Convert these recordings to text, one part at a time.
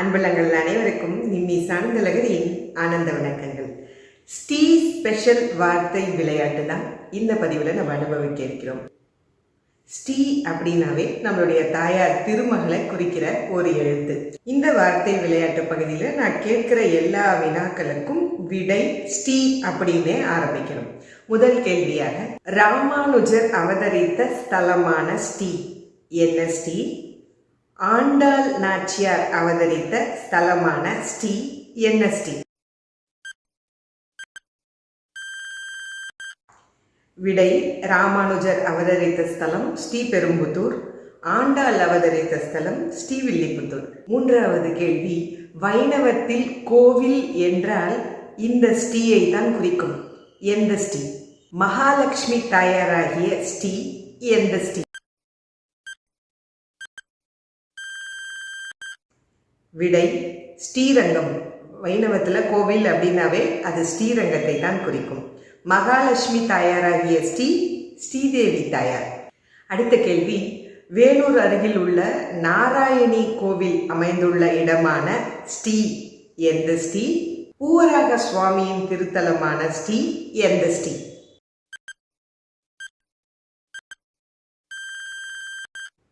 அன்புள்ளங்கள் அனைவருக்கும் நிம்மி சார்ந்தலகரின் ஆனந்த வணக்கங்கள். ஸ்டீ ஸ்பெஷல் வார்த்தை விளையாட்டு தான் இந்த பதிவில் நம்ம அனுபவிக்க இருக்கிறோம். ஸ்ரீ அப்படின்னாவே நம்மளுடைய தாயார் திருமகளை குறிக்கிற ஒரு எழுத்து. இந்த வார்த்தை விளையாட்டு பகுதியில் நான் கேட்கிற எல்லா வினாக்களுக்கும் விடை ஸ்ரீ அப்படின்னே ஆரம்பிக்கணும். முதல் கேள்வியாக ராமானுஜர் அவதரித்த ஸ்தலமான ஸ்ரீ. என்ன ஸ்ரீ? ஆண்டாள் நாச்சியார் அவதரித்த ஸ்தலமான ஸ்ரீ என்எஸ்டி விடை ராமானுஜர் அவதரித்த ஸ்தலம் ஸ்ரீபெரும்புத்தூர் ஆண்டாள் அவதரித்த ஸ்தலம் ஸ்ரீவில்லிபுத்தூர் மூன்றாவது கேள்வி வைணவத்தில் கோவில் என்றால் இந்த ஸ்ரீயை தான் குறிக்கும். எந்த ஸ்ரீ? மகாலட்சுமி தாயாராகிய ஸ்ரீ எந்த ஸ்ரீ? விடை ஸ்ரீரங்கம். வைணவத்தில் கோவில் அப்படின்னாவே அது ஸ்ரீரங்கத்தை தான் குறிக்கும். மகாலட்சுமி தாயாராகிய ஸ்ரீ ஸ்ரீதேவி தாயார். அடுத்த கேள்வி வேலூர் அருகில் உள்ள நாராயணி கோவில் அமைந்துள்ள இடமான ஸ்ரீ எந்த ஸ்ரீ? பூவராக சுவாமியின் திருத்தலமான ஸ்ரீ எந்த ஸ்ரீ?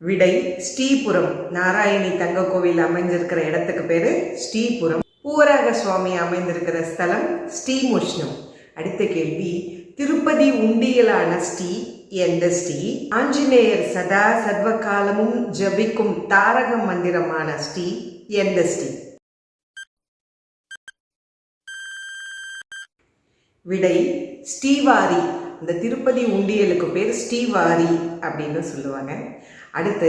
விடை ஸ்ரீபுரம். நாராயணி தங்க கோவில் அமைஞ்சிருக்கிற இடத்துக்கு பேரு ஸ்ரீபுரம். பூவராக சுவாமி அமைந்திருக்கிற ஸ்தலம் ஸ்ரீமுஷ்ணம். அடுத்த கேள்வி திருப்பதி உண்டியலான ஸ்ரீ எந்த ஸ்ரீ? ஆஞ்சநேயர் சதா சர்வகாலமும் ஜபிக்கும் தாரக மந்திரமான ஸ்ரீ எந்த ஸ்ரீ? விடை ஸ்ரீவாரி. இந்த திருப்பதி உண்டியலுக்கு பேர் ஸ்ரீவாரி அப்படின்னு சொல்லுவாங்க. அடுத்து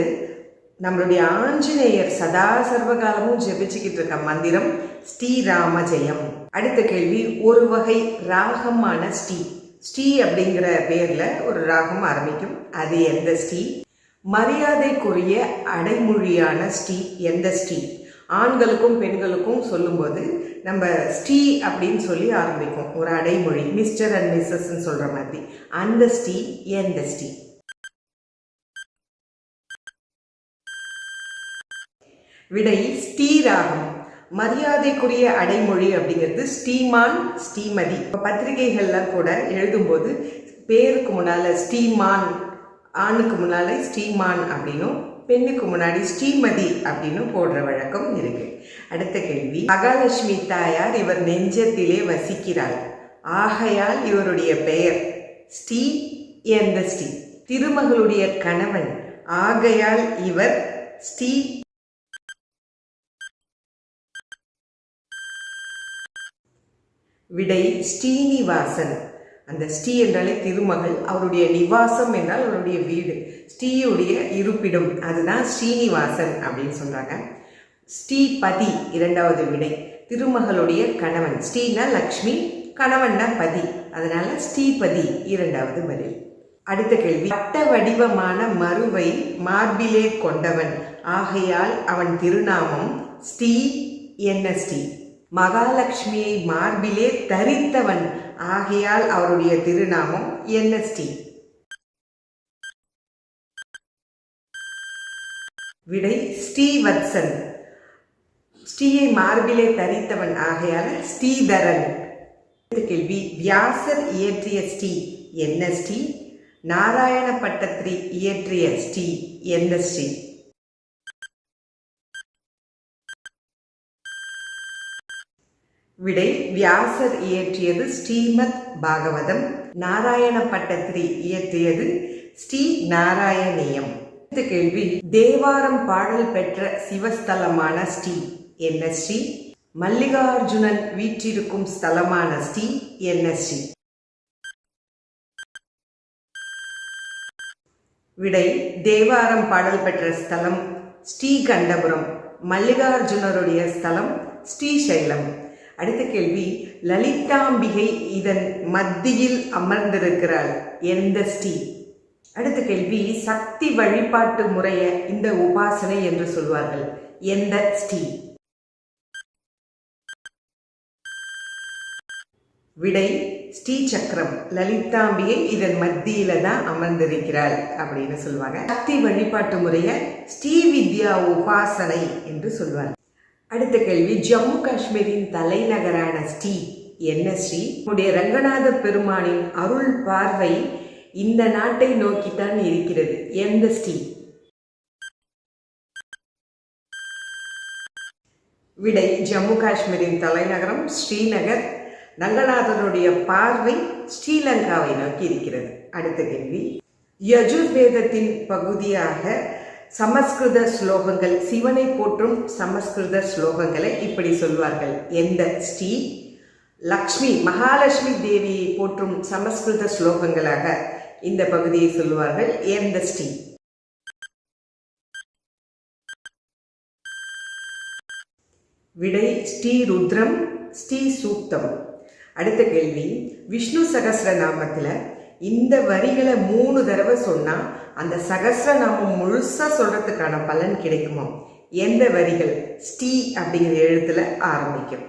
நம்மளுடைய ஆஞ்சநேயர் சதா சர்வகாலமும் ஜெபிச்சுக்கிட்டு இருக்க மந்திரம் ஸ்ரீராம ஜெயம் அடுத்த கேள்வி ஒரு வகை ராகமான ஸ்ரீ. ஸ்ரீ அப்படிங்கிற பேரில் ஒரு ராகம் ஆரம்பிக்கும். அது எந்த ஸ்ரீ? மரியாதைக்குரிய அடைமொழியான ஸ்ரீ எந்த ஸ்ரீ? ஆண்களுக்கும் பெண்களுக்கும் சொல்லும்போது நம்ம ஸ்ரீ அப்படின்னு சொல்லி ஆரம்பிக்கும் ஒரு அடைமொழி மிஸ்டர் அண்ட் மிஸ்ஸஸ்ன்னு சொல்கிற மாதிரி. அந்த ஸ்டீ எந்த ஸ்ரீ? விடை ஸ்டீராகம் மரியாதைக்குரிய அடைமொழி அப்படிங்கிறது ஸ்ரீமான் ஸ்ரீமதி. இப்போ பத்திரிகைகள்லாம் கூட எழுதும்போது பேருக்கு முன்னால் ஸ்ரீமான் ஆணுக்கு முன்னால் ஸ்ரீமான் அப்படின்னும் பெண்ணுக்கு முன்னாடி ஸ்ரீமதி அப்படின்னு போடுற வழக்கம் இருக்கு. அடுத்த கேள்வி. மகாலட்சுமி தாயார் இவர் நெஞ்சத்திலே வசிக்கிறாள். ஆகையால் இவருடைய பெயர் ஸ்ரீ என்ற ஸ்ரீ? திருமகளுடைய கணவன். ஆகையால் இவர் ஸ்ரீ விடை ஸ்ரீனிவாசன். அந்த ஸ்ரீ என்றாலே திருமகள் அவருடைய நிவாசம் என்றால் அவருடைய வீடு ஸ்ரீயுடைய இருப்பிடம் அதுதான் ஸ்ரீனிவாசன் அப்படின்னு சொல்கிறாங்க ஸ்ரீபதி இரண்டாவது விடை திருமகளுடைய கணவன். ஸ்ரீனா லக்ஷ்மி கணவன்னா பதி அதனால ஸ்ரீபதி இரண்டாவது பதில். அடுத்த கேள்வி. வட்ட வடிவமான மறுவை மார்பிலே கொண்டவன் ஆகையால் அவன் திருநாமம் ஸ்ரீ என்ன ஸ்ரீ? மகாலட்சுமியை மார்பிலே தரித்தவன் ஆகையால் அவருடைய திருநாமம் என்எஸ்டி. ஸ்ரீ விடை ஸ்ரீவத்சன். ஸ்ரீயை மார்பிலே தரித்தவன் ஆகையால் ஸ்ரீதரன். கேள்வி வியாசர் இயற்றிய ஸ்ரீ என்ன ஸ்ரீ நாராயண பட்டத்திரி இயற்றிய ஸ்ரீ என்ன ஸ்ரீ விடை வியாசர் இயற்றியது ஸ்ரீமத் பாகவதம். நாராயண பட்டத்திரி இயற்றியது ஸ்ரீ நாராயணியம். அடுத்த கேள்வி தேவாரம் பாடல் பெற்ற சிவஸ்தலமான ஸ்ரீ என்ன ஸ்ரீ? மல்லிகார்ஜுனன் வீற்றிருக்கும் ஸ்தலமான ஸ்ரீ என்ன ஸ்ரீ? விடை தேவாரம் பாடல் பெற்ற ஸ்தலம் ஸ்ரீகண்டபுரம். மல்லிகார்ஜுனருடைய ஸ்தலம் ஸ்ரீசைலம். அடுத்த கேள்வி லலிதாம்பிகை இதன் மத்தியில் அமர்ந்திருக்கிறாள் எந்த ஸ்ரீ? அடுத்த கேள்வி சக்தி வழிபாட்டு முறைய இந்த உபாசனை என்று சொல்வார்கள். எந்த ஸ்ரீ? விடை ஸ்ரீ சக்கரம். லலிதாம்பிகை இதன் மத்தியில தான் அமர்ந்திருக்கிறாள் அப்படின்னு சொல்லுவாங்க சக்தி வழிபாட்டு முறைய ஸ்ரீ வித்யா உபாசனை என்று சொல்வாங்க. அடுத்த கேள்வி ஜம்மு காஷ்மீரின் தலைநகரான ஸ்ரீ என்ன ஸ்ரீ? உடைய ரங்கநாத பெருமானின் அருள் பார்வை இந்த நாட்டை நோக்கித்தான் இருக்கிறது. எந்த ஸ்ரீ? விடை ஜம்மு காஷ்மீரின் தலைநகரம் ஸ்ரீநகர். ரங்கநாதனுடைய பார்வை ஸ்ரீலங்காவை நோக்கி இருக்கிறது. அடுத்த கேள்வி யஜுர்வேதத்தின் பகுதியாக சமஸ்கிருத ஸ்லோகங்கள் சிவனை போற்றும் சமஸ்கிருத ஸ்லோகங்களை இப்படி சொல்வார்கள். எந்த ஸ்ரீ? லக்ஷ்மி மகாலட்சுமி தேவியை போற்றும் சமஸ்கிருத ஸ்லோகங்களாக இந்த பகுதியை சொல்லுவார்கள் எந்த ஸ்ரீ? விடை ஸ்ரீ ருத்ரம் ஸ்ரீ சூக்தம். அடுத்த கேள்வி. விஷ்ணு சகஸ்ரநாமத்தில் இந்த வரிகளை மூணு தடவை சொன்னால் அந்த சகஸ்ரநாமம் முழுசாக சொல்கிறதுக்கான பலன் கிடைக்குமோ? எந்த வரிகள் ஸ்ரீ அப்படிங்கிற எழுத்தில் ஆரம்பிக்கும்.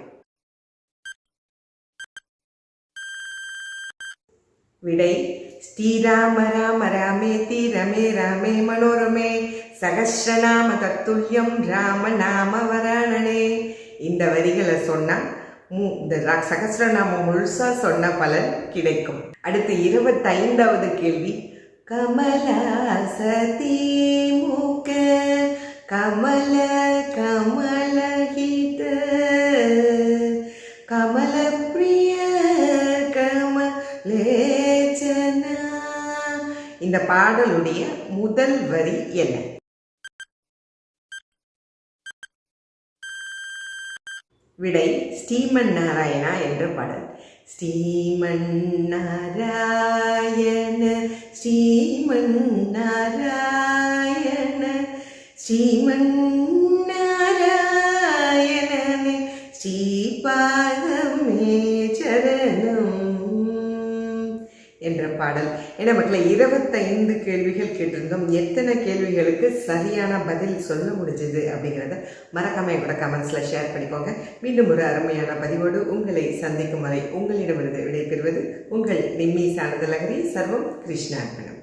விடை ஸ்ரீராம ராம ராமேதி ரமே ராமே மனோரமே சகஸ்ரநாம தத்துல்யம் ராம நாம வராணனே இந்த வரிகளை சொன்னா இந்த சகசிரநாமம் முழுசா சொன்ன பலன் கிடைக்கும். அடுத்து இருபத்தைந்தாவது கேள்வி. கமலாசதி முக கமல கமலஹித கமலப்பிரிய கமலேச்சனா. இந்த பாடலுடைய முதல் வரி என்ன? விடை ஸ்ரீமன் நாராயணா என்ற பாடல். ஸ்ரீமன் நாராயண ஸ்ரீமன் நாராயண ஸ்ரீமன் நாராயணனே ஸ்ரீபாதமே சரணம் என்ற பாடல் ஏன்னா மக்களை இருபத்தைந்து கேள்விகள் கேட்டிருந்தோம். எத்தனை கேள்விகளுக்கு சரியான பதில் சொல்ல முடிஞ்சது அப்படிங்கிறத மறக்காம கூட கமெண்ட்ஸில் ஷேர் பண்ணிக்கோங்க. மீண்டும் ஒரு அருமையான பதிவோடு உங்களை சந்திக்கும் வரை உங்களிடமிருந்து விடைபெறுவது உங்கள் நிம்மி சானதலகரி சர்வம் கிருஷ்ணார்பணம்.